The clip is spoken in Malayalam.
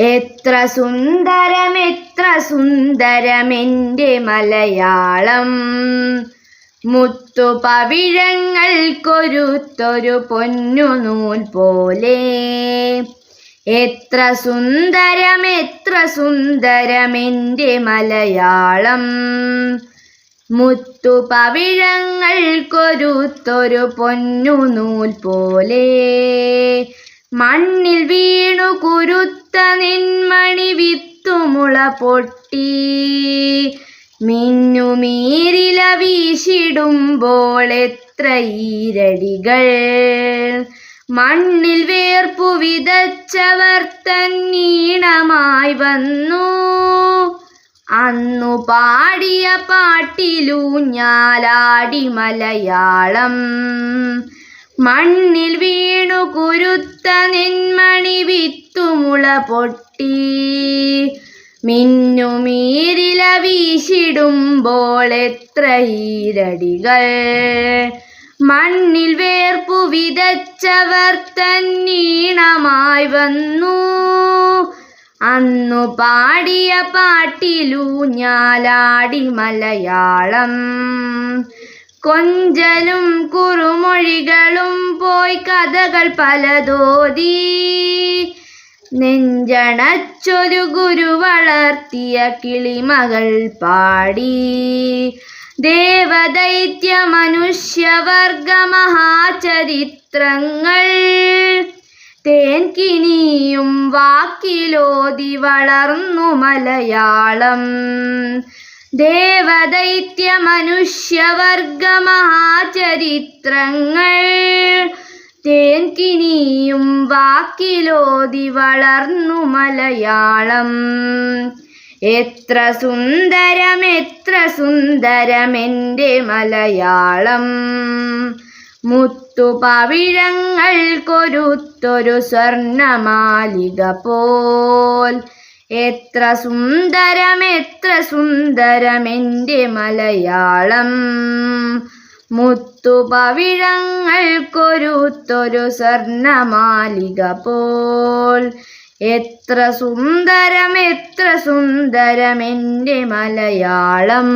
എത്ര സുന്ദരം എത്ര സുന്ദരമെന്റെ മലയാളം. മുത്തു പവിഴങ്ങൾക്കൊരുത്തൊരു പൊന്നു നൂൽ പോലെ. എത്ര സുന്ദരം എത്ര സുന്ദരമെന്റെ മലയാളം. മുത്തു പവിഴങ്ങൾക്കൊരുത്തൊരു പൊന്നു നൂൽ പോലെ. മണ്ണിൽ വീണു കുരുത്ത നിന്മണി വിത്തുമുള പൊട്ടി. മിന്നുമീരില വീശിടുമ്പോൾ എത്ര ഈരടികൾ. മണ്ണിൽ വേർപ്പു വിതച്ചവർ തന്നീണമായി വന്നു. അന്നു പാടിയ പാട്ടിലൂഞ്ഞാലാടി മലയാളം മണ്ണിൽ വീണു കുരുത്ത നിന്മണി വിത്തുമുള പൊട്ടി. മിന്നുമീരില വീശിടുമ്പോൾ എത്ര ഈരടികൾ. മണ്ണിൽ വേർപ്പു വിതച്ചവർ തന്നീണമായി വന്നു. അന്നു പാടിയ പാട്ടിലൂഞ്ഞാലാടി മലയാളം. കൊഞ്ചലും കുറുമൊഴികളും പോയി കഥകൾ പലതോതി. നെഞ്ചണച്ചൊരു ഗുരു വളർത്തിയ കിളിമകൾ പാടി. ദേവദൈത്യ മനുഷ്യവർഗ മഹാചരിത്രങ്ങൾ. തേൻകിനിയും വാക്കിലോതി വളർന്നു മലയാളം. ദേവദൈത്യ മനുഷ്യവർഗ മഹാചരിത്രങ്ങൾ തേൻകിനിയും വാക്കിലോതി വളർന്നു മലയാളം. എത്ര സുന്ദരം എത്ര സുന്ദരം എന്റെ മലയാളം. മുത്തുപവിഴങ്ങൾ കൊരുത്തൊരു സ്വർണമാലിക പോൽ. എത്ര സുന്ദരം എത്ര സുന്ദരം എന്റെ മലയാളം. മുത്തുപവിഴങ്ങൾക്കൊരുത്തൊരു സ്വർണമാലിക പോൽ. എത്ര സുന്ദരം എത്ര സുന്ദരം എന്റെ മലയാളം.